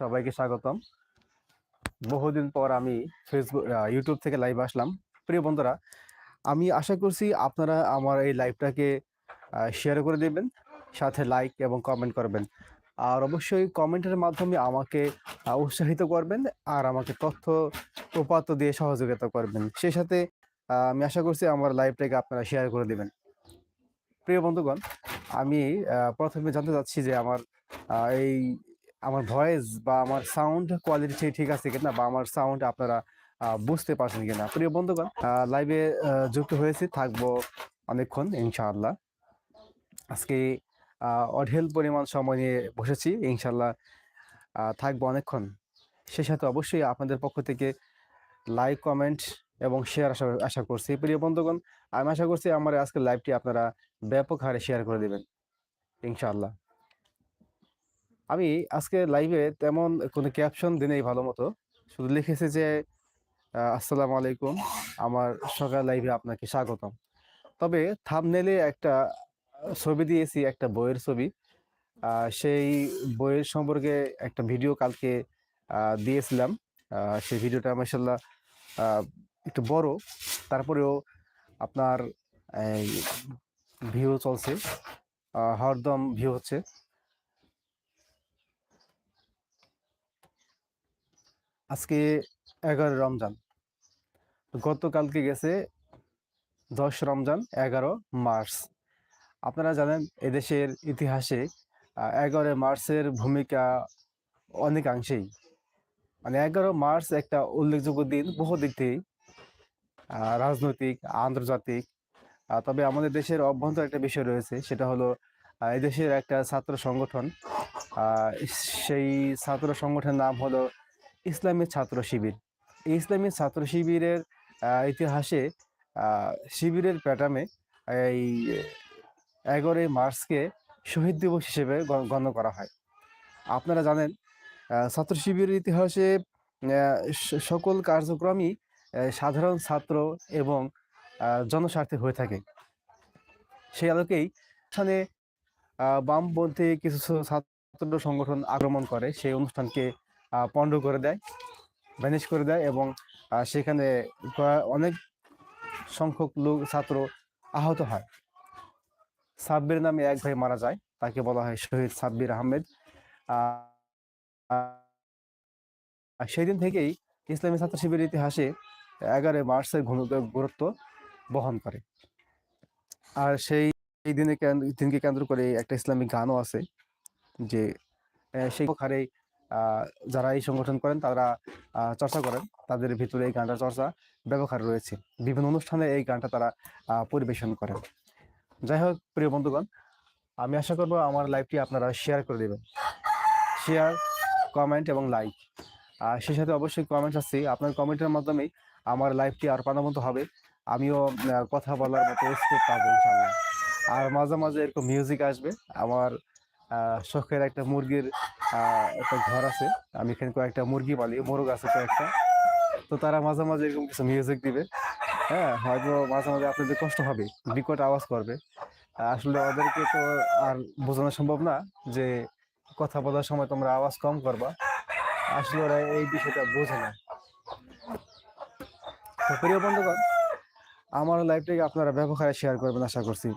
সবাইকে স্বাগতম। বহুদিন পর আমি ফেসবুক ইউটিউব থেকে লাইভ আসলাম। প্রিয় বন্ধুরা, আমি আশা করছি আপনারা আমার এই লাইভটাকে শেয়ার করে দেবেন, সাথে লাইক এবং কমেন্ট করবেন। আর অবশ্যই কমেন্টের মাধ্যমে আমাকে উৎসাহিত করবেন আর আমাকে তথ্য, উপাত্ত দিয়ে সহযোগিতা করবেন। সেই সাথে আমি আশা করছি আমার লাইভটাকে আপনারা শেয়ার করে দেবেন। প্রিয় বন্ধুগণ, আমি প্রথমে জানতে চাচ্ছি যে আমার এই আমার ভয়েস বা আমার সাউন্ড কোয়ালিটি ঠিক আছে কিনা বা আমার সাউন্ড আপনারা বুঝতে পারছেন কিনা। প্রিয় বন্ধুগণ লাইভে যুক্ত হয়েছি থাকব অনেকক্ষণ ইনশাআল্লাহ। আজকে অঢেল পরিমাণ সময় নিয়ে বসেছি ইনশাআল্লাহ আহ, থাকব অনেকক্ষণ। সেই সাথে অবশ্যই আপনাদের পক্ষ থেকে লাইক কমেন্ট এবং শেয়ার আশা আশা করছি। প্রিয় বন্ধুগণ আমি আশা করছি আমার আজকের লাইভটি আপনারা ব্যাপক হারে শেয়ার করে দেবেন ইনশাআল্লাহ। আমি আজকে লাইভে তেমন কোনো ক্যাপশন দিনেই ভালো মতো। শুধু লিখেছি যে আসসালামু আলাইকুম, আমার সকাল লাইভে আপনাকে স্বাগতম। তবে থামনেলে একটা ছবি দিয়েছি, একটা বইয়ের ছবি। সেই বইয়ের সম্পর্কে একটা ভিডিও কালকে দিয়েছিলাম। সেই ভিডিওটা মাসাল্লাহ একটু বড়, তারপরেও আপনার ভিউ চলছে। হরদম ভিউ হচ্ছে। আজকে এগারো রমজান। গতকালকে গেছে দশ রমজান, এগারো মার্চ। আপনারা জানেন, এদেশের ইতিহাসে এগারো মার্চের ভূমিকা অনেকাংশেই। মানে এগারো মার্চ একটা উল্লেখযোগ্য দিন বহু দিক থেকেই রাজনৈতিক, আন্তর্জাতিক তবে আমাদের দেশের অভ্যন্তর একটা বিষয় রয়েছে, সেটা হলো এদেশের একটা ছাত্র সংগঠন সেই ছাত্র সংগঠনের নাম হলো ইসলামী ছাত্র শিবির। এই ইসলামী ছাত্র শিবিরের ইতিহাসে শিবিরের প্যাটার্নে এই এগারোই মার্চকে শহীদ দিবস হিসেবে গণ- গণ্য করা হয়। আপনারা জানেন ছাত্র শিবিরের ইতিহাসে সকল কার্যক্রমই সাধারণ ছাত্র এবং জনস্বার্থে হয়ে থাকে। সেই আলোকেই এখানে বামপন্থী কিছু ছাত্র সংগঠন আক্রমণ করে। সেই অনুষ্ঠানকে পণ্ড করে দেয় ভ্যানিশ করে দেয় এবং সেখানে অনেক সংখ্যক লোক ছাত্র আহত হয়। সাব্বির নামে এক ভাই মারা যায় তাকে বলা হয় শহীদ সাব্বির আহমেদ। আহ, আহ, সেই দিন থেকেই ইসলামী ছাত্র শিবিরের ইতিহাসে এগারোই মার্চের গুরুত্ব বহন করে। আর সেই দিনে দিনকে কেন্দ্র করে একটা ইসলামিক গানও আছে যে সেই যারা এই সংগঠন করেন, তারা চর্চা করেন। তাদের ভিতরে এই গানটা চর্চা ব্যবহার রয়েছে। বিভিন্ন অনুষ্ঠানে এই গানটা তারা পরিবেশন করেন। যাই হোক, প্রিয় বন্ধুগণ, আমি আশা করব আমার লাইভটি আপনারা শেয়ার করে দেবেন। শেয়ার কমেন্ট এবং লাইক আর সেই সাথে অবশ্যই কমেন্ট আসছে আপনার কমেন্টের মাধ্যমেই আমার লাইভটি আর প্রাণবন্ত হবে। আমিও কথা বলার মতো স্কোপ পাবো ইনশাল্লাহ আর মাঝে মাঝে এরকম মিউজিক আসবে। আমার শখের একটা মুরগির একটা ঘর আছে। আমি এখানে কয়েকটা মুরগি পালি মোরগ আছে কয়েকটা। তো তারা মাঝে মাঝে এরকম কিছু মিউজিক দিবে। হ্যাঁ হয়তো মাঝে মাঝে আপনাদের কষ্ট হবে, বিকট আওয়াজ করবে। আসলে ওদেরকে তো আর বোঝানো সম্ভব না যে কথা বলার সময় তোমরা আওয়াজ কম করবা। আসলে ওরা এই বিষয়টা বোঝে না। তো প্রিয় বন্ধুগণ, আমার লাইফটাকে আপনারা ব্যবহারে শেয়ার করবেন, আশা করছি।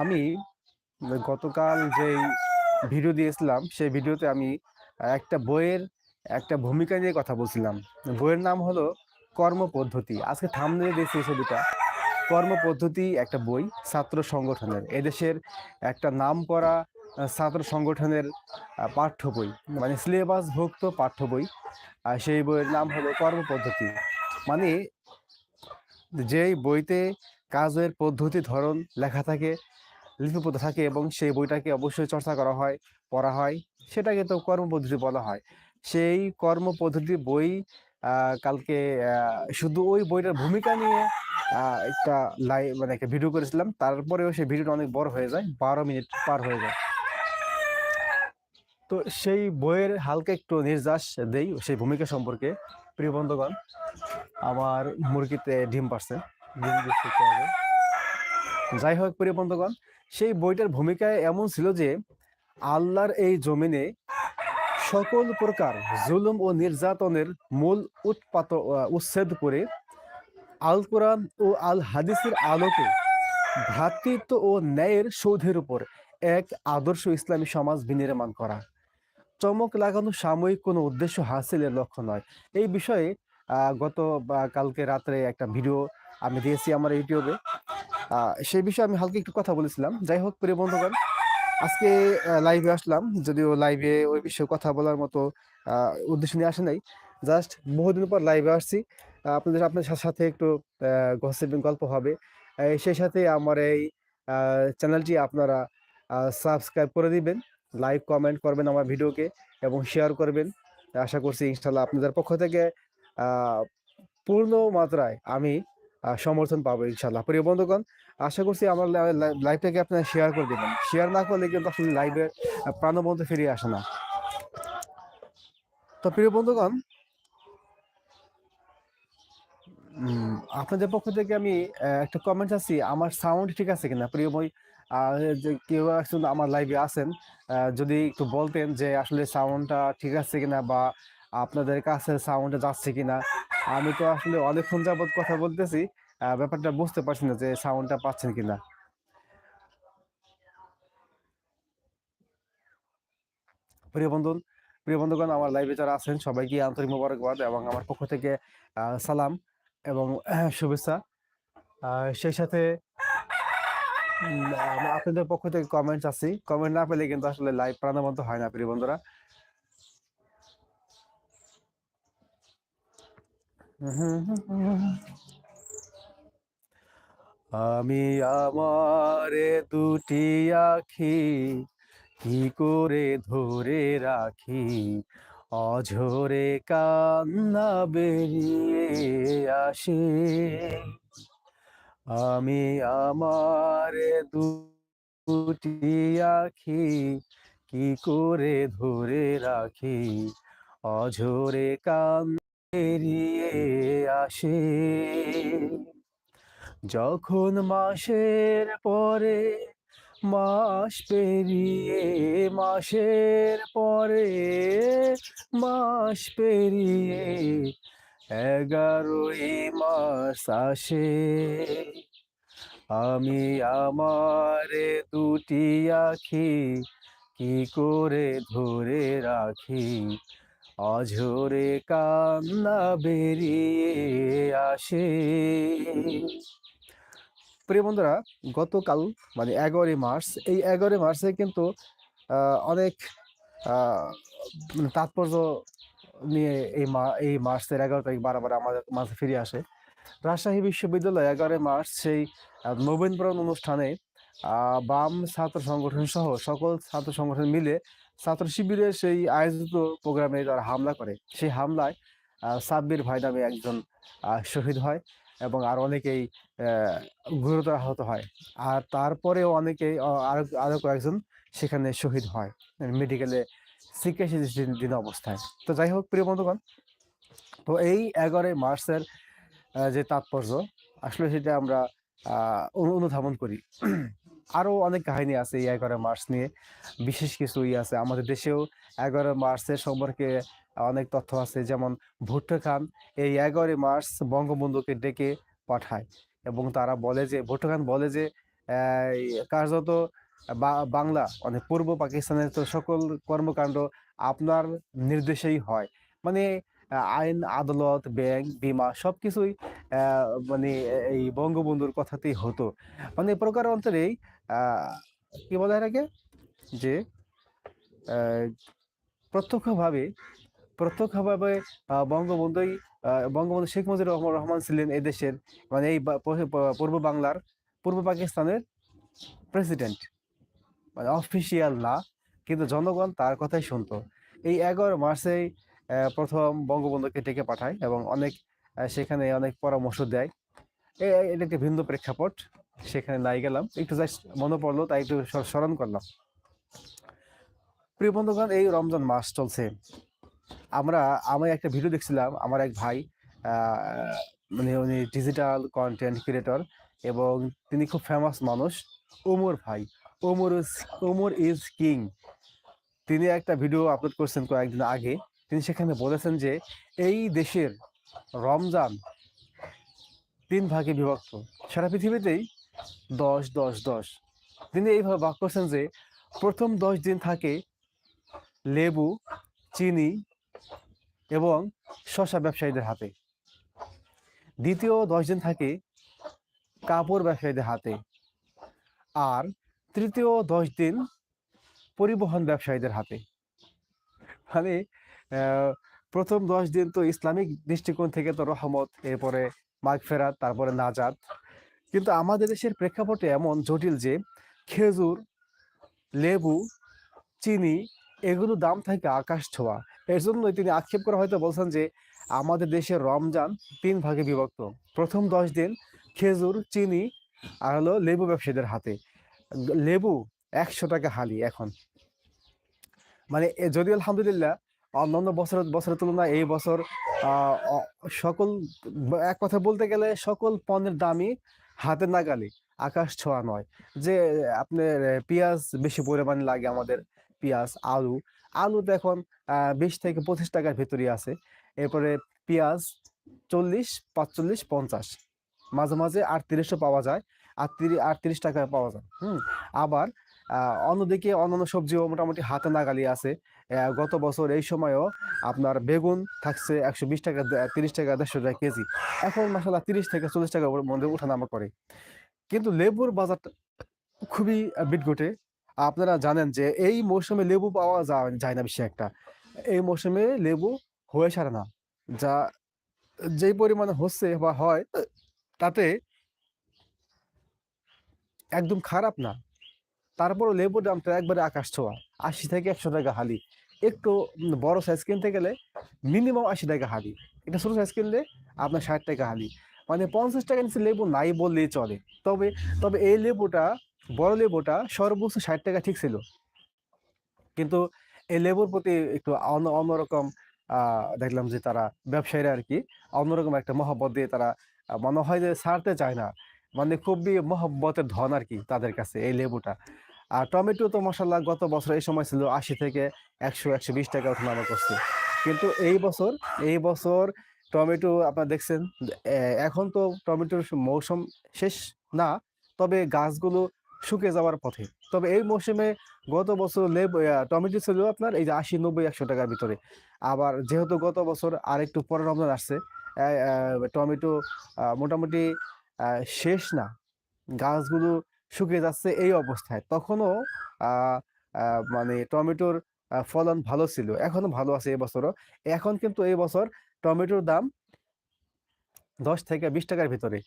আমি গতকাল যেই ভিডিও দিয়েছিলাম, সেই ভিডিওতে আমি একটা বইয়ের একটা ভূমিকা নিয়ে কথা বলছিলাম। বইয়ের নাম হলো কর্মপদ্ধতি আজকে থামনে দিয়েছি ছবিটা। কর্মপদ্ধতি একটা বই, ছাত্র সংগঠনের। এদেশের একটা নাম করা ছাত্র সংগঠনের পাঠ্য বই মানে সিলেবাস সিলেবাসভুক্ত পাঠ্য বই। আর সেই বইয়ের নাম হলো কর্মপদ্ধতি মানে যেই বইতে কাজের পদ্ধতি, ধরন, লেখা থাকে, লিপিবদ্ধ থাকে এবং সেই বইটাকে অবশ্যই চর্চা করা হয়, পড়া হয়, সেটাকে তো কর্মপদ্ধতি বলা হয়। সেই কর্মপদ্ধতি বই কালকে শুধু ওই বইটার ভূমিকা নিয়ে একটা লাই মানে একটা ভিডিও করেছিলাম, তারপরেও সেই ভিডিওটা অনেক বড় হয়ে যায়, বারো মিনিট পার হয়ে যায়। তো সেই বইয়ের হালকা একটু নির্যাস দেই, সেই ভূমিকা সম্পর্কে। প্রিয় বন্ধুগণ, আমার মুরগিতে ডিম পারছে যাই হোক, প্রিয় বন্ধুগণ, সেই বইটার ভূমিকায় এমন ছিল যে, আল্লাহর এই জমিনে সকল প্রকার জুলুম ও নির্যাতনের মূল উৎপাত উচ্ছেদ করে আল কোরআন ও আল হাদিসের আলোকে ভ্রাতৃত্ব ও ন্যায়ের সৌধের উপর এক আদর্শ ইসলামী সমাজ বিনির্মাণ করা। চমক লাগানো সাময়িক কোনো উদ্দেশ্য হাসিলের লক্ষ্য নয়। এই বিষয়ে গত কালকে রাত্রে একটা ভিডিও আমি দিয়েছি আমার ইউটিউবে সেই বিষয়ে আমি হালকা একটু কথা বলেছিলাম। যাই হোক, প্রিয় বন্ধুগণ, আজকে লাইভে আসলাম। যদিও লাইভে ওই বিষয়ে কথা বলার মতো উদ্দেশ্য নিয়ে আসে নাই। জাস্ট বহুদিন পর লাইভে আসছি। আপনাদের সা- সাথে একটু গসিপিং গল্প হবে। সেই সাথে আমার এই চ্যানেলটি আপনারা সাবস্ক্রাইব করে দিবেন। লাইক কমেন্ট করবেন আমার ভিডিওকে এবং শেয়ার করবেন। আশা করছি ইনশাল্লাহ আপনাদের পক্ষ থেকে পূর্ণ মাত্রায় আমি সমর্থন পাবো ইনশাল্লাহ প্রিয় বন্ধুগণ আশা করছি আমার লাইভটাকে আপনারা শেয়ার করে দেবেন। শেয়ার না করলে কিন্তু আসলে লাইভে প্রাণবন্ত ফিরিয়ে আসে না। তো প্রিয় বন্ধুগণ আপনাদের পক্ষ থেকে আমি একটা কমেন্ট আছি আমার সাউন্ড ঠিক আছে কিনা? প্রিয় যে কেউ একজন আমার লাইভে আহ, যদি একটু বলতেন যে আসলে সাউন্ডটা ঠিক আছে কিনা বা আপনাদের কাছে সাউন্ডটা যাচ্ছে কিনা। আমি তো আসলে অনেকক্ষণ যাবত কথা বলতেছি ব্যাপারটা বুঝতে পারছি না যে সাউন্ডটা পাচ্ছেন কিনা। প্রিয় বন্ধু প্রিয় বন্ধুগণ, আমার লাইভে যারা আছেন, সবাইকে আন্তরিক মোবারকবাদ এবং আমার পক্ষ থেকে সালাম এবং শুভেচ্ছা। সেই সাথে আপনাদের পক্ষ থেকে কমেন্টস আছে কমেন্ট না পেলে কিন্তু আসলে লাইভ প্রাণবন্ত হয় না, প্রিয় বন্ধুরা। আমি আমার দুটি আখি কি করে ধরে রাখি? অঝরে কান্না বেরিয়ে আসে। আমি আমার দুটি আখি কি করে ধরে রাখি? অঝরে কান্না বেরিয়ে আসে। যখন মাসের পরে, মাস পেরিয়ে, মাসের পরে, মাস পেরিয়ে এগারোই মাস আসে। আমি আমার দুটি আখি কি করে ধরে রাখি? অঝরে কান্না বেরিয়ে আসে। প্রিয় বন্ধুরা, গতকাল মানে এগারোই মার্চ, এই এগারোই মার্চে কিন্তু অনেক মানে তাৎপর্য নিয়ে এই মা, এই মার্চের এগারো তারিখ বারবার আমাদের মাঝে ফিরে আসে। রাজশাহী বিশ্ববিদ্যালয় এগারোই মার্চ সেই নবীনবরণ অনুষ্ঠানে বাম ছাত্র সংগঠন সহ সকল ছাত্র সংগঠন মিলে ছাত্র শিবিরের সেই আয়োজিত প্রোগ্রামে তারা হামলা করে, সেই হামলায় সাব্বির ভাই নামে একজন শহীদ হয় এবং আর অনেকেই গুরুতর আহত হয়। আর তারপরেও অনেকেই আরও আরও কয়েকজন সেখানে শহীদ হয় মেডিকেলে চিকিৎসা দিন অবস্থায়। তো যাই হোক, প্রিয় বন্ধুগণ, তো এই এগারোই মার্চের যে তাৎপর্য, আসলে সেটা আমরা অনুধাবন করি। আরও অনেক কাহিনী আছে এই এগারো মার্চ নিয়ে। বিশেষ কিছু ই আছে। আমাদের দেশেও এগারো মার্চের সম্পর্কে অনেক তথ্য আছে। যেমন ভুট্টো খান এই এগারোই মার্চ বঙ্গবন্ধুকে ডেকে পাঠায় এবং তারা বলে যে, ভুট্টো খান বলে যে কার্যত বাংলা মানে পূর্ব পাকিস্তানের তো সকল কর্মকাণ্ড আপনার নির্দেশেই হয়। মানে আইন, আদালত, ব্যাংক, বিমা সব কিছুই মানে এই বঙ্গবন্ধুর কথাতেই হতো। মানে প্রকার অন্তরেই কি বলে এটাকে? যে প্রত্যক্ষভাবে প্রত্যক্ষভাবে বঙ্গবন্ধুই বঙ্গবন্ধু শেখ মুজিবুর রহমান রহমান ছিলেন এই দেশের মানে এই পূর্ব বাংলার, পূর্ব পাকিস্তানের প্রেসিডেন্ট মানে অফিসিয়াল না, কিন্তু জনগণ তার কথাই শুনতো। এই এগারো মার্চেই প্রথম বঙ্গবন্ধুকে ডেকে পাঠায় এবং অনেক সেখানে অনেক পরামর্শ দেয়। এটা একটি ভিন্ন প্রেক্ষাপট। সেখানে নাই গেলাম। একটু জাস্ট মনে পড়ল, তাই একটু স্মরণ করলাম। প্রিয় বন্ধুগণ, এই রমজান মাস চলছে। আমরা, আমি একটা ভিডিও দেখছিলাম, আমার এক ভাই মানে উনি ডিজিটাল কন্টেন্ট ক্রিয়েটর এবং তিনি খুব ফেমাস মানুষ, ওমর ভাই। Omar is Omar is king তিনি একটা ভিডিও আপলোড করছেন কয়েকদিন আগে। তিনি সেখানে বলেছেন যে, এই দেশের রমজান তিন ভাগে বিভক্ত। সারা পৃথিবীতেই দশ দশ দশ। তিনি এইভাবে ভাগ করছেন যে, প্রথম দশ দিন থাকে লেবু, চিনি এবং শশা ব্যবসায়ীদের হাতে। দ্বিতীয় দশ দিন থাকে কাপড় ব্যবসায়ীদের হাতে। আর তৃতীয় দশ দিন পরিবহন ব্যবসায়ীদের হাতে। মানে প্রথম দশ দিন তো ইসলামিক দৃষ্টিকোণ থেকে তো রহমত, এরপরে মাগফেরাত, তারপরে নাজাত। কিন্তু আমাদের দেশের প্রেক্ষাপটে এমন জটিল যে খেজুর, লেবু, চিনি এগুলো দাম থাকে আকাশ ছোঁয়া। এর জন্যই তিনি আক্ষেপ করে হয়তো বলছেন যে আমাদের দেশের রমজান তিন ভাগে বিভক্ত। প্রথম দশ দিন খেজুর, চিনি আর হলো লেবু ব্যবসায়ীদের হাতে। লেবু একশো টাকা হালি এখন। মানে এ যদিও আলহামদুলিল্লাহ অন্যান্য বছরের বছরের তুলনায় এই বছর সকল, এক কথা বলতে গেলে সকল পণ্যের দামই হাতে নাগালে আকাশ ছোঁয়া নয়। যে, আপনার পেঁয়াজ বেশি পরিমাণে লাগে আমাদের পেঁয়াজ, আলু। আলু তো এখন বিশ থেকে পঁচিশ টাকার ভেতরই আছে। এরপরে পেঁয়াজ চল্লিশ, পাঁচচল্লিশ, পঞ্চাশ। মাঝে মাঝে আটত্রিশও পাওয়া যায়। আটত্রিশ আটত্রিশ টাকায় পাওয়া যায়। হুম? আবার অন্যদিকে অন্যান্য সবজিও মোটামুটি হাতে নাগালি আছে। গত বছর এই সময়ও আপনার বেগুন থাকছে একশো বিশ টাকা তিরিশ টাকা, দেড়শো টাকা কেজি। এখন মাসাল্লাহ তিরিশ থেকে চল্লিশ টাকার মধ্যে ওঠানামা করে। কিন্তু লেবুর বাজারটা খুবই বিট ঘটে আপনারা জানেন যে এই মৌসুমে লেবু পাওয়া যায় যায় না বেশি একটা। এই মৌসুমে লেবু হয়ে সারে না। যা যেই পরিমাণে হচ্ছে বা হয়, তাতে একদম খারাপ না। তারপরও লেবুর দামটা একবারে আকাশ ছোঁয়া। আশি থেকে একশো টাকা হালি। একটু বড় সাইজ কিনতে গেলে মিনিমাম আশি টাকা হালি। এটা ছোটো সাইজ কিনলে আপনার ষাট টাকা হালি। মানে পঞ্চাশ টাকা নিচে লেবু নাই বললেই চলে। তবে তবে এই লেবুটা, বড় লেবুটা সর্বোচ্চ ষাট টাকা ঠিক ছিল। কিন্তু এই লেবুর প্রতি একটু অন্য, অন্যরকম দেখলাম যে তারা ব্যবসায়ীরা আর কি অন্যরকম একটা মহব্বত দিয়ে তারা মনে হয় যে ছাড়তে চায় না। মানে খুবই মহব্বতের ধন আর কি তাদের কাছে এই লেবুটা। আর টমেটো তো মশাল্লাহ গত বছর এই সময় ছিল আশি থেকে একশো একশো বিশ টাকা ওঠানামা করছে। কিন্তু এই বছর এই বছর টমেটো আপনারা দেখছেন এখন তো টমেটোর মৌসুম শেষ না, তবে গাছগুলো শুকে যাওয়ার পথে। তবে এই মৌসুমে গত বছর লেবু টমেটো ছিল আপনার এই যে আশি, নব্বই, একশো টাকার ভিতরে। আবার যেহেতু গত বছর আরেকটু পরে রমজান আসছে টমেটো মোটামুটি শেষ না। গাছগুলো শুকিয়ে যাচ্ছে এই অবস্থায়। তখনও মানে টমেটোর ফলন ভালো ছিল, এখনও ভালো আছে এবছরও। এখন কিন্তু এই বছর টমেটোর দাম দশ থেকে বিশ টাকার ভিতরে,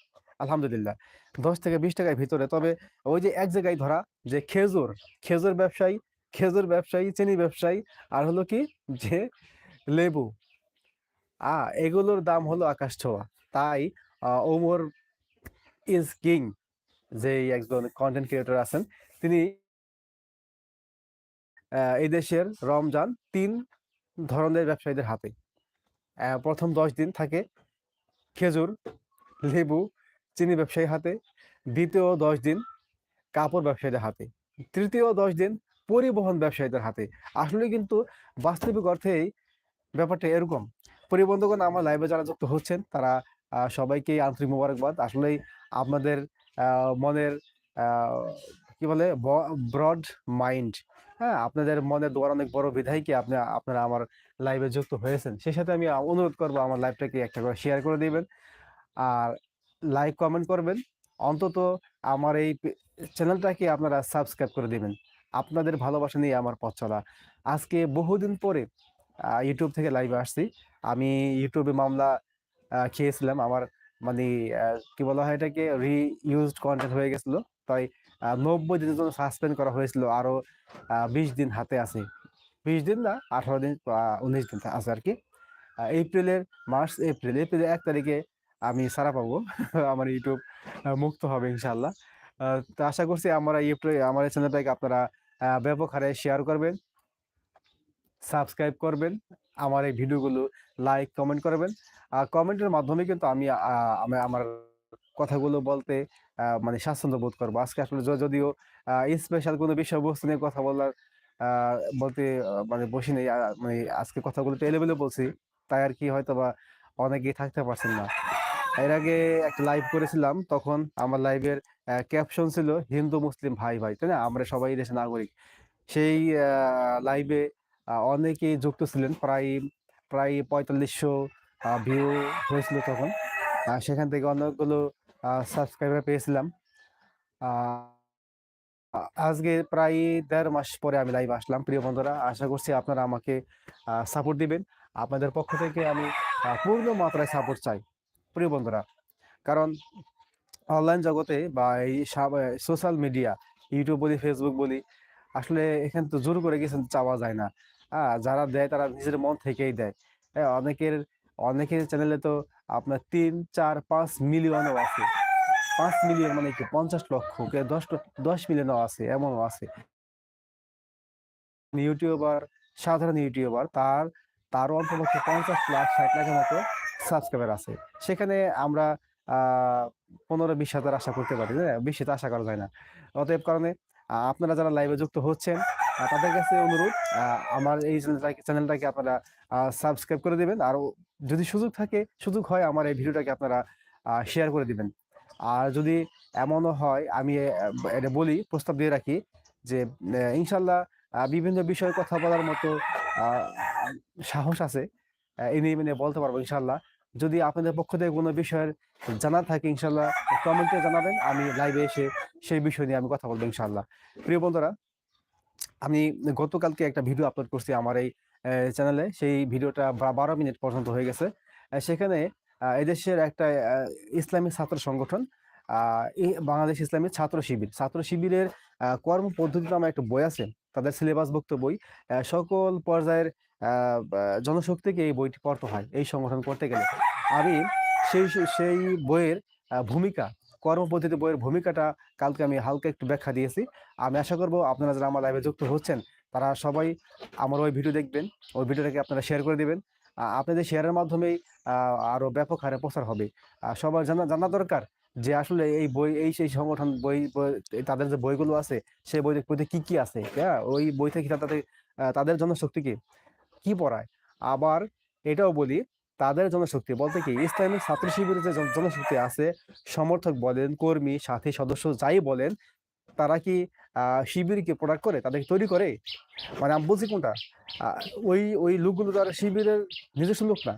আলহামদুলিল্লাহ। দশ থেকে বিশ টাকার ভিতরে। তবে ওই যে এক জায়গায় ধরা যে খেজুর খেজুর ব্যবসায়ী খেজুর ব্যবসায়ী, চিনি ব্যবসায়ী, আর হলো কি যে লেবু। আ, এগুলোর দাম হলো আকাশ ছোঁয়া। তাই ওমর ইজ কিং। যে একজন কন্টেন্ট ক্রিয়েটর আছেন, তিনি এই দেশের রমজান তিন ধরনের ব্যবসায়ীদের হাতে। প্রথম দশ দিন থাকে খেজুর, লেবু, চিনি ব্যবসায়ী হাতে। দ্বিতীয় দশ দিন কাপড় ব্যবসায়ীদের হাতে। তৃতীয় দশ দিন পরিবহন ব্যবসায়ীদের হাতে। আসলে কিন্তু বাস্তবিক অর্থেই ব্যাপারটা এরকম। পরিবন্ধগণ আমার লাইভে যারা যুক্ত হচ্ছেন, তারা সবাইকে আন্তরিক মোবারকবাদ। আসলেই আপনাদের মনের কি বলে ব্রড মাইন্ড হ্যাঁ আপনাদের মনের দোয়ার অনেক বড় বিধায় আপনি, আপনারা আমার লাইভে যুক্ত হয়েছেন। সেই সাথে আমি অনুরোধ করব আমার লাইভটাকে একটা করে শেয়ার করে দিবেন। আর লাইক কমেন্ট করবেন। অন্তত আমার এই চ্যানেলটাকে আপনারা সাবস্ক্রাইব করে দিবেন। আপনাদের ভালোবাসা নিয়ে আমার পথ চলা। আজকে বহুদিন পরে ইউটিউব থেকে লাইভে আসছি। আমি ইউটিউবে মামলা খেয়েছিলাম। আমার মানে কি বলা হয় এটাকে রি ইউজড কন্টেন্ট হয়ে গেছিল। তাই নব্বই দিনের জন্য সাসপেন্ড করা হয়েছিল আরও বিশ দিন হাতে আছে। বিশ দিন না, আঠারো দিন উনিশ দিন আছে আর কি। এপ্রিলের মার্চ, এপ্রিল, এপ্রিলের এক তারিখে আমি সারা পাবো। আমার ইউটিউব মুক্ত হবে ইনশাল্লাহ তো আশা করছি আমার ইউটিউব, আমার চ্যানেলটাকে আপনারা ব্যাপক হারে শেয়ার করবেন। সাবস্ক্রাইব করবেন, আমার এই ভিডিওগুলো লাইক, কমেন্ট করবেন। আর কমেন্টের মাধ্যমে কিন্তু আমি আমার কথাগুলো বলতে মানে স্বাচ্ছন্দ্য বোধ করব। আজকে আসলে যদিও স্পেশাল কোনো বিষয়বস্তু নিয়ে কথা বলার বলতে মানে বসি নেই মানে আজকে কথাগুলো তো এলোমেলো বলছি, তাই আর কি হয়তো বা অনেকেই থাকতে পারছেন না। এর আগে একটা লাইভ করেছিলাম, তখন আমার লাইভের ক্যাপশন ছিল, হিন্দু, মুসলিম, ভাই ভাই তাই না? আমরা সবাই দেশের নাগরিক। সেই লাইভে অনেকেই যুক্ত ছিলেন। প্রায় প্রায় পঁয়তাল্লিশশো ভিউ হয়েছিল তখন। সেখান থেকে অনেকগুলো সাবস্ক্রাইবার পেয়েছিলাম। আজকে প্রায় দেড় মাস পরে আমি লাইভ আসলাম। প্রিয় বন্ধুরা, আশা করছি আপনারা আমাকে সাপোর্ট দিবেন। আপনাদের পক্ষ থেকে আমি পূর্ণ মাত্রায় সাপোর্ট চাই। প্রিয় বন্ধুরা, কারণ অনলাইন জগতে বা এই সোশ্যাল মিডিয়া ইউটিউব বলি ফেসবুক বলি, আসলে এখানে তো জোর করে কিছু চাওয়া যায় না। হ্যাঁ যারা দেয় তারা নিজের মন থেকেই দেয়। হ্যাঁ অনেকের অনেকের চ্যানেলে তো আপনার তিন, চার, পাঁচ মিলিয়নও আছে। পাঁচ মিলিয়ন মানে কি? পঞ্চাশ লক্ষ দশ দশ মিলিয়নও আছে, এমনও আছে। ইউটিউবার, সাধারণ ইউটিউবার, তার তার অন্তপক্ষে পঞ্চাশ লাখ, ষাট লাখের মতো সাবস্ক্রাইবার আছে। সেখানে আমরা পনেরো, বিশ হাজার আশা করতে পারি না বেশি তো আশা করা যায় না। অতএব কারণে আপনারা যারা লাইভে যুক্ত হচ্ছেন তাদের কাছে অনুরোধ আমার এই চ্যানেলটাকে আপনারা সাবস্ক্রাইব করে দিবেন। আর যদি সুযোগ থাকে, সুযোগ হয় আমার এই ভিডিওটাকে আপনারা শেয়ার করে দিবেন। আর যদি এমনও হয়, আমি এটা বলি, প্রস্তাব দিয়ে রাখি যে ইনশাল্লাহ বিভিন্ন বিষয়ে কথা বলার মতো সাহস আছে এই নিয়ে মানে বলতে পারব ইনশাল্লাহ যদি আপনাদের পক্ষ থেকে কোনো বিষয়ের জানা থাকে ইনশাল্লাহ কমেন্টে জানাবেন, আমি লাইভে এসে সেই বিষয় নিয়ে আমি কথা বলব ইনশাল্লাহ প্রিয় বন্ধুরা আমি গতকালকে একটা ভিডিও আপলোড করছি আমার এই চ্যানেলে সেই ভিডিওটা বারো মিনিট পর্যন্ত হয়ে গেছে। সেখানে এদেশের একটা ইসলামী ছাত্র সংগঠন বাংলাদেশ ইসলামী ছাত্র শিবির। ছাত্র শিবিরের কর্ম পদ্ধতি নামে একটা বই আছে, তাদের সিলেবাসভুক্ত বই। সকল পর্যায়ের জনশক্তিকে এই বইটি পড়তে হয়, এই সংগঠন করতে গেলে। আমি সেই সেই বইয়ের ভূমিকা কর্মপদ্ধতি বইয়ের ভূমিকাটা কালকে আমি হালকা একটু ব্যাখ্যা দিয়েছি। আমি আশা করব আপনারা যারা আমার লাইভে যুক্ত হচ্ছেন, তারা সবাই আমার ওই ভিডিও দেখবেন, ওই ভিডিওটাকে আপনারা শেয়ার করে দেবেন। আপনাদের শেয়ারের মাধ্যমেই আরও ব্যাপক হারে প্রচার হবে। সবার জানা জানা দরকার যে আসলে এই বই, এই, সেই সংগঠন বই তাদের যে বইগুলো আছে, সেই বই বইতে কি কি আছে? হ্যাঁ ওই বই থেকে তাদের তাদের জনশক্তি কি? কি পড়ায়? আবার এটাও বলি তাদের জনশক্তি বলতে কি ইসলামিক ছাত্র শিবিরের যে জনশক্তি আছে, সমর্থক বলেন, কর্মী, সাথী সদস্য যাই বলেন, তারা কি শিবিরকে প্রোডাক্ট করে, তাদেরকে তৈরি করে? মানে আমি বলছি কোনটা? ওই ওই লোকগুলো তো আর শিবিরের নিজস্ব লোক না,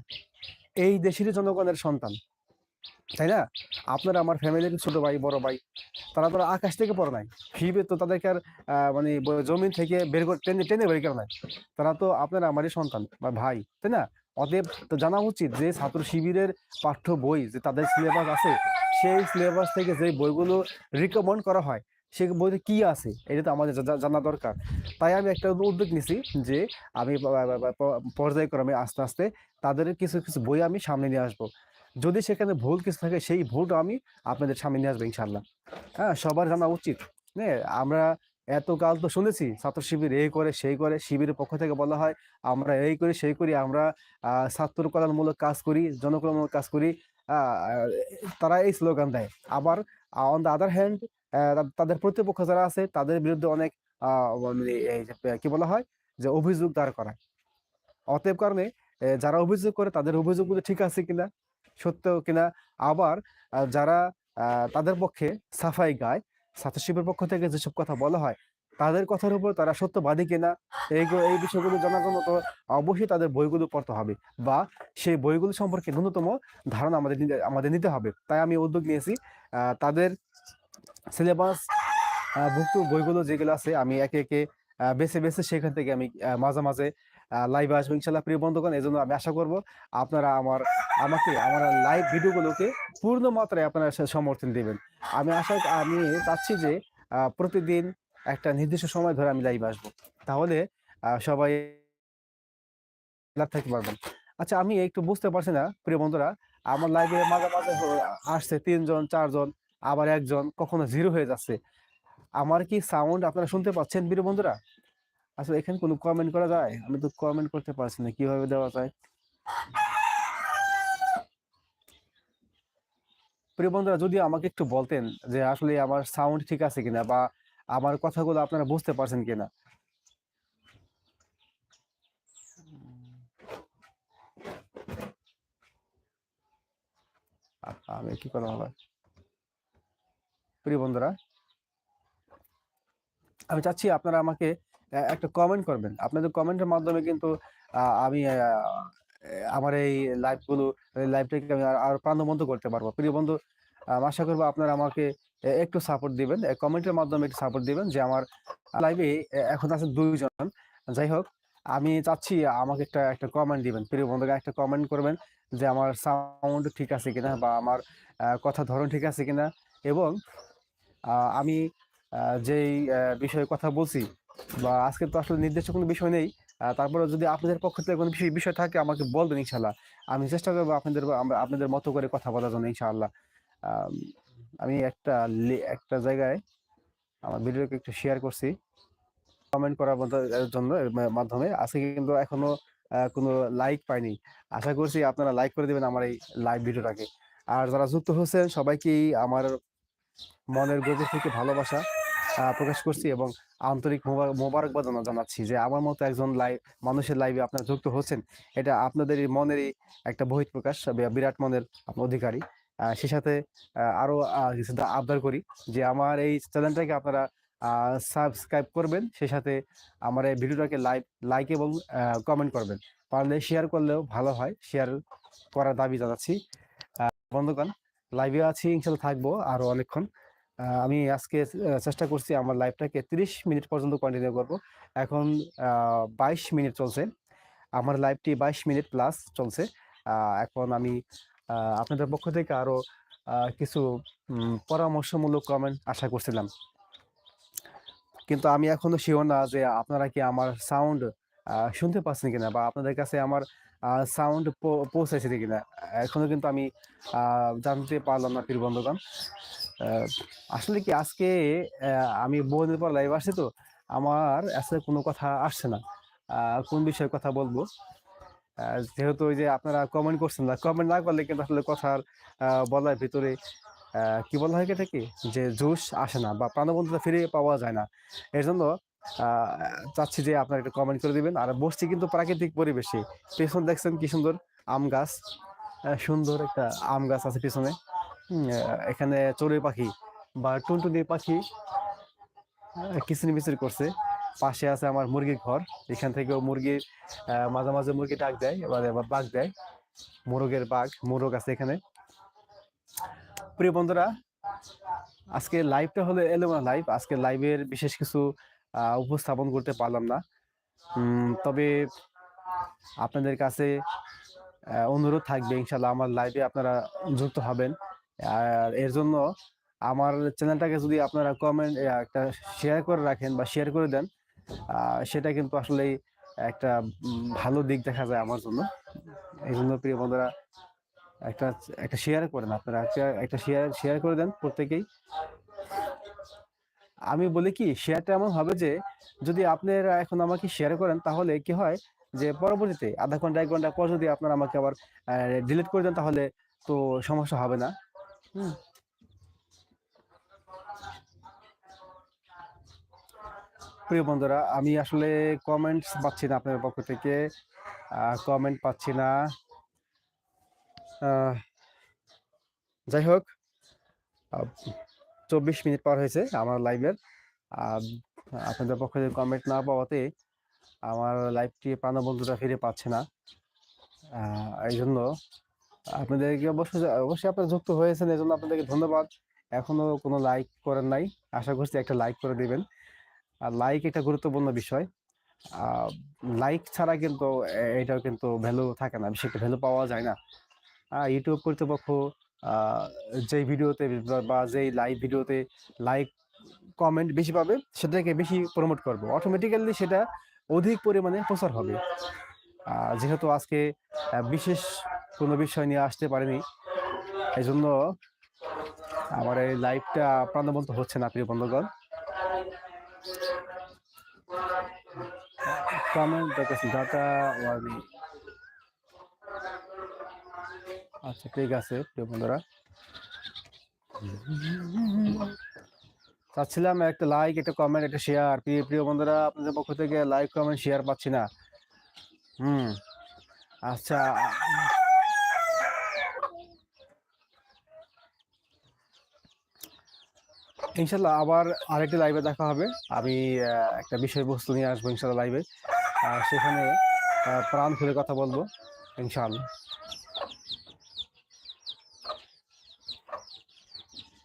এই দেশেরই জনগণের সন্তান, তাই না? আপনারা আমার ফ্যামিলির ছোট ভাই, বড় ভাই, তারা তো আকাশ থেকে পড়ে নাই শিবির তো তাদেরকে আর মানে জমিন থেকে বের করে, টেনে টেনে বের করে নাই, তারা তো আপনারা আমারই সন্তান বা ভাই, তাই না? অতএব তো জানা উচিত যে ছাত্র শিবিরের পাঠ্য বই যে তাদের সিলেবাস আছে, সেই সিলেবাস থেকে যে বইগুলো রিকমেন্ড করা হয় সেই বইতে কি আছে, এটা তো আমাদের জানা দরকার। তাই আমি একটা উদ্যোগ নিছি যে আমি পর্যায়ক্রমে আস্তে আস্তে তাদের কিছু কিছু বই আমি সামনে নিয়ে আসব। যদি সেখানে ভুল কিছু থাকে, সেই ভুলটা আমি আপনাদের সামনে নিয়ে আসব ইনশাল্লাহ হ্যাঁ সবার জানা উচিত। হ্যাঁ আমরা এতকাল তো শুনেছি, ছাত্র শিবির এই করে, সেই করে, শিবিরের পক্ষ থেকে বলা হয়, আমরা এই করি, সেই করি, আমরা ছাত্র কল্যাণমূলক কাজ করি, জনকল্যাণমূলক কাজ করি তারা এই স্লোগান দেয়। আবার অন দ্য আদার হ্যান্ড তাদের প্রতিপক্ষ যারা আছে, তাদের বিরুদ্ধে অনেক মানে কি বলা হয়, যে অভিযোগ দাঁড় করায়। অতএব কারণে যারা অভিযোগ করে, তাদের অভিযোগগুলো ঠিক আছে কিনা, সত্য কিনা, আবার যারা তাদের পক্ষে সাফাই গায় ছাত্র পক্ষ থেকে যেসব কথা বলা হয়, তাদের কথার উপর তারা সত্যবাদী কিনা, এই এই বিষয়গুলো জানার জন্য তো অবশ্যই তাদের বইগুলো পড়তে হবে বা সেই বইগুলো সম্পর্কে ন্যূনতম ধারণা আমাদের আমাদের নিতে হবে। তাই আমি উদ্যোগ নিয়েছি তাদের সিলেবাস ভুক্ত বইগুলো যেগুলো আছে, আমি একে একে বেছে বেছে সেখান থেকে আমি মাঝে মাঝে লাইভে আসব ইনশাল্লাহ প্রিয় বন্ধুগণ এই জন্য আমি আশা করব আপনারা আমার, আমাকে, আমার লাইভ ভিডিওগুলোকে পূর্ণ মাত্রায় আপনারা সমর্থন দিবেন। আমি আশা, আমি চাচ্ছি যে প্রতিদিন একটা নির্দিষ্ট সময় ধরে আমি লাইভ আসব। তাহলে সবাই লাইভ থাকতে পারবেন। আচ্ছা আমি একটু বুঝতে পারছি না, প্রিয় বন্ধুরা, আমার লাইভে মাঝে মাঝে আসছে তিনজন, চারজন, আবার একজন কখনো জিরো হয়ে যাচ্ছে। আমার কি সাউন্ড আপনারা শুনতে পাচ্ছেন, প্রিয় বন্ধুরা? আসলে এখানে কোনো কমেন্ট করা যায়? আমি তো কমেন্ট করতে পারছি না, কীভাবে দেওয়া যায়? প্রিয় বন্ধুরা, যদি আমাকে একটু বলতেন যে আসলে আমার সাউন্ড ঠিক আছে কিনা বা আমার কথাগুলো আপনারা বুঝতে পারছেন কিনা? আমি কি করলাম আবার? প্রিয় বন্ধুরা, আমি চাচ্ছি আপনারা আমাকে একটা কমেন্ট করবেন। আপনাদের কমেন্টের মাধ্যমে কিন্তু আমি আমার এই লাইভগুলো লাইভটাকে আমি আর- প্রাণবন্ত করতে পারব। প্রিয় বন্ধু আশা করব আপনারা আমাকে একটু সাপোর্ট দিবেন। কমেন্টের মাধ্যমে একটু সাপোর্ট দিবেন যে আমার লাইভে এখন আছে দুইজন। যাই হোক, আমি চাচ্ছি আমাকে একটা একটা কমেন্ট দিবেন। প্রিয় বন্ধুকে একটা কমেন্ট করবেন যে আমার সাউন্ড ঠিক আছে কিনা বা আমার কথার ধরন ঠিক আছে কিনা। এবং আমি যেই বিষয়ে কথা বলছি বা আজকে তো আসলে নির্দিষ্ট কোনো বিষয় নেই। তারপরে যদি আপনাদের পক্ষ থেকে কোনো বিষয় বিষয় থাকে আমাকে বলবেন ইনশাল্লাহ আমি চেষ্টা করব আপনাদের আপনাদের মতো করে কথা বলার জন্য ইনশাআল্লাহ। আমি একটা একটা জায়গায় আমার ভিডিওকে একটু শেয়ার করছি। কমেন্ট করার জন্য মাধ্যমে। আজকে কিন্তু এখনও কোনো লাইক পাইনি। আশা করছি আপনারা লাইক করে দিবেন আমার এই লাইভ ভিডিওটাকে। আর যারা যুক্ত হচ্ছেন সবাইকেই আমার মনের গভীর থেকে ভালোবাসা। প্রকাশ করছি এবং আন্তরিক মোবা- মোবারকবাদ জানাচ্ছি যে আমার মতো একজন লাইভ মানুষের লাইভে আপনারা যুক্ত হচ্ছেন। এটা আপনাদের মনেরই একটা বহিঃ প্রকাশ বিরাট মনের অধিকারী। সে সাথে আহ, আরও আহ, কিছু দা- আবদার করি যে আমার এই চ্যানেলটাকে আপনারা সাবস্ক্রাইব করবেন। সে সাথে আমার এই ভিডিওটাকে লাইক লাইক এবং কমেন্ট করবেন। পারলে শেয়ার করলেও ভালো হয়। শেয়ার করার দাবি জানাচ্ছি। বন্ধুগণ লাইভে আছি ইনশাল্লাহ থাকব আরও অনেকক্ষণ। আমি আজকে চেষ্টা করছি আমার লাইভটাকে তিরিশ মিনিট পর্যন্ত কন্টিনিউ করব। এখন বাইশ মিনিট চলছে। আমার লাইভটি বাইশ মিনিট প্লাস চলছে। এখন আমি আপনাদের পক্ষ থেকে আরও আহ, কিছু পরামর্শমূলক কমেন্ট আশা করছিলাম। কিন্তু আমি এখনও শিওর না যে আপনারা কি আমার সাউন্ড শুনতে পাচ্ছেন কিনা বা আপনাদের কাছে আমার সাউন্ড পৌঁছাইছে কিনা? এখনও কিন্তু আমি জানতে পারলাম না প্রিয় বন্ধুগণ। আসলে কি আজকে আমি বহুদিন পর লাইভ আসছি তো, আমার আসলে কোনো কথা আসছে না। কোন বিষয়ে কথা বলব? যেহেতু ওই যে আপনারা কমেন্ট করছেন না কমেন্ট না করলে কিন্তু আসলে কথার বলার ভিতরে কি বলা হয় এটাকে? যে জোশ আসে না বা প্রাণবন্ততা ফিরে পাওয়া যায় না। এর জন্য চাচ্ছি যে আপনারা একটু কমেন্ট করে দিবেন। আর বসছি কিন্তু প্রাকৃতিক পরিবেশে। পেছন দেখছেন কি সুন্দর? আম গাছ। সুন্দর একটা আম গাছ আছে পিছনে। এখানে চড়ুই পাখি বা টুনটুনি পাখি আহ, কিচির মিচির করছে। পাশে আছে আমার মুরগির ঘর। এখান থেকেও মুরগির মাঝে মাঝে মুরগি ডাক দেয় এবার এবার বাঘ দেয়। মোরগের বাঘ মোরগ আছে এখানে। প্রিয় বন্ধুরা আজকে লাইভটা হলো এলোমেলো লাইভ আজকে লাইভের বিশেষ কিছু উপস্থাপন করতে পারলাম না। তবে আপনাদের কাছে অনুরোধ থাকবে ইনশাল্লাহ আমার লাইভে আপনারা যুক্ত হবেন। আর এর জন্য আমার চ্যানেলটাকে যদি আপনারা কমেন্ট একটা শেয়ার করে রাখেন বা শেয়ার করে দেন সেটা কিন্তু আসলেই একটা ভালো দিক দেখা যায় আমার জন্য। এই জন্য প্রিয় বন্ধুরা, একটা একটা শেয়ার করেন আপনারা। একটা- শেয়ার শেয়ার করে দেন প্রত্যেকেই। আমি বলি কি শেয়ারটা এমন হবে যে, যদি আপনারা এখন আমাকে শেয়ার করেন, তাহলে কি হয় যে, পরবর্তীতে আধা ঘণ্টা, এক ঘণ্টা পর যদি আপনারা আমাকে আবার ডিলিট করে দেন, তাহলে তো সমস্যা হবে না। হুম। প্রিয় বন্ধুরা, আমি আসলে কমেন্টস পাচ্ছি না আপনাদের পক্ষ থেকে। কমেন্ট পাচ্ছি না। যাই হোক চব্বিশ মিনিট পার হয়েছে আমার লাইভের আপনাদের পক্ষ থেকে কমেন্ট না পাওয়াতে আমার লাইভটি প্রাণবন্ধুরা ফিরে পাচ্ছে না। এই জন্য আপনাদেরকে অবশ্যই অবশ্যই আপনারা যুক্ত হয়েছেন এই জন্য আপনাদেরকে ধন্যবাদ। এখনও কোনো লাইক করেন নাই। আশা করছি একটা লাইক করে দিবেন। আর লাইক একটা গুরুত্বপূর্ণ বিষয়। লাইক ছাড়া কিন্তু এটাও কিন্তু ভ্যালু থাকে না। বেশি একটা ভ্যালু পাওয়া যায় না। ইউটিউব কর্তৃপক্ষ যেই ভিডিওতে বা- যেই লাইভ ভিডিওতে লাইক কমেন্ট বেশি পাবে, সেটাকে বেশি প্রমোট করব। অটোমেটিক্যালি সেটা অধিক পরিমাণে প্রচার হবে। যেহেতু আজকে বিশেষ কোনো বিষয় নিয়ে আসতে পারিনি এই জন্য আমার এই লাইভটা প্রাণবন্ত হচ্ছে না, প্রিয় বন্ধুগণ। কমেন্ট ডাটা ওয়ার্নিং আচ্ছা ঠিক আছে, প্রিয় বন্ধুরা। চাচ্ছিলাম একটা লাইক একটা কমেন্ট একটা শেয়ার প্রিয় প্রিয় বন্ধুরা, আপনাদের পক্ষ থেকে লাইক কমেন্ট শেয়ার পাচ্ছি না। হুম আচ্ছা। ইনশাল্লাহ আবার আরেকটি লাইভে দেখা হবে। আমি একটা বিষয়বস্তু নিয়ে আসব ইনশাল্লাহ লাইভে সেখানে প্রাণ খুলে কথা বলব, ইনশাল্লাহ উম, হুম, হুম, হুম, হুম, হুম, হুম।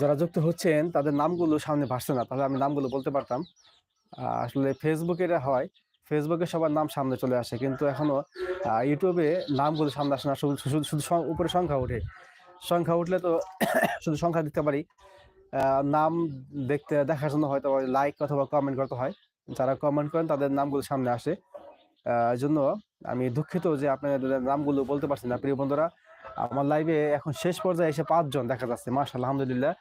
যারা যুক্ত হচ্ছেন, তাদের নামগুলো সামনে ভাসছে না, তাহলে আমি নামগুলো বলতে পারতাম। আসলে ফেসবুকে এটা হয়। ফেসবুকে সবার নাম সামনে চলে আসে, কিন্তু এখনও ইউটিউবে নামগুলো সামনে আসে না, শুধু শুধু উপরে সংখ্যা ওঠে। সংখ্যা উঠলে তো শুধু সংখ্যা দিতে পারি। নাম দেখতে, দেখার জন্য হয়তো লাইক অথবা কমেন্ট করতে হয়। যারা কমেন্ট করেন, তাদের নামগুলো সামনে আসে। জন্য আমি দুঃখিত যে আপনাদের নামগুলো বলতে পারছি না, প্রিয় বন্ধুরা। আমার লাইভে এখন শেষ পর্যায়ে এসে পাঁচজন দেখা যাচ্ছে, মাশাআল্লাহ, আলহামদুলিল্লাহ।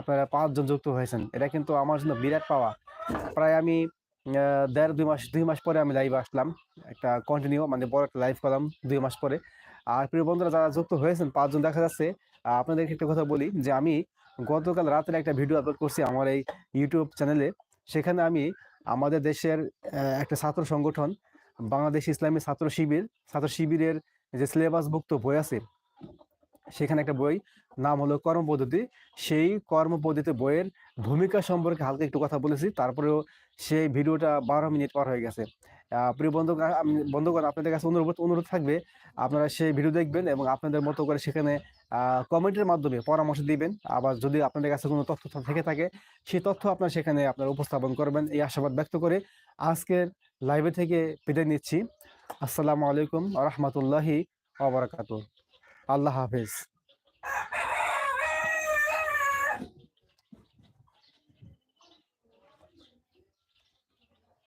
আপনারা পাঁচজন যুক্ত হয়েছেন। এটা কিন্তু আমার জন্য বিরাট পাওয়া। প্রায় আমি দেড়, দুই মাস দুই মাস পরে আমি লাইভে আসলাম। একটা কন্টিনিউ মানে বড় একটা লাইভ করলাম দুই মাস পরে। আর প্রিয় বন্ধুরা, যারা যুক্ত হয়েছেন, পাঁচজন দেখা যাচ্ছে আপনাদেরকে একটা কথা বলি যে আমি গতকাল রাতের একটা ভিডিও আপলোড করছি আমার এই ইউটিউব চ্যানেলে সেখানে আমি আমাদের দেশের একটা ছাত্র সংগঠন, বাংলাদেশ ইসলামী ছাত্র শিবির, ছাত্র শিবিরের যে সিলেবাসভুক্ত বই আছে, সেখানে একটা বই, নাম হলো কর্মপদ্ধতি সেই কর্মপদ্ধতি বইয়ের ভূমিকা সম্পর্কে হালকা একটু কথা বলেছি, তারপরেও সেই ভিডিওটা বারো মিনিট পার হয়ে গেছে। প্রিয় বন্ধু বন্ধুগণ, আপনাদের কাছে অনুরোধ অনুরোধ থাকবে, আপনারা সেই ভিডিও দেখবেন এবং আপনাদের মতো করে সেখানে কমেন্টের মাধ্যমে পরামর্শ দিবেন। আবার যদি আপনাদের কাছে কোনো তথ্য থেকে থাকে সেই তথ্য আপনার সেখানে আপনার উপস্থাপন করবেন। এই আশাবাদ ব্যক্ত করে আজকের লাইভে থেকে বিদায় নিচ্ছি। আসসালামু আলাইকুম রহমতুল্লাহি আবরাকাত আল্লাহ হাফেজ।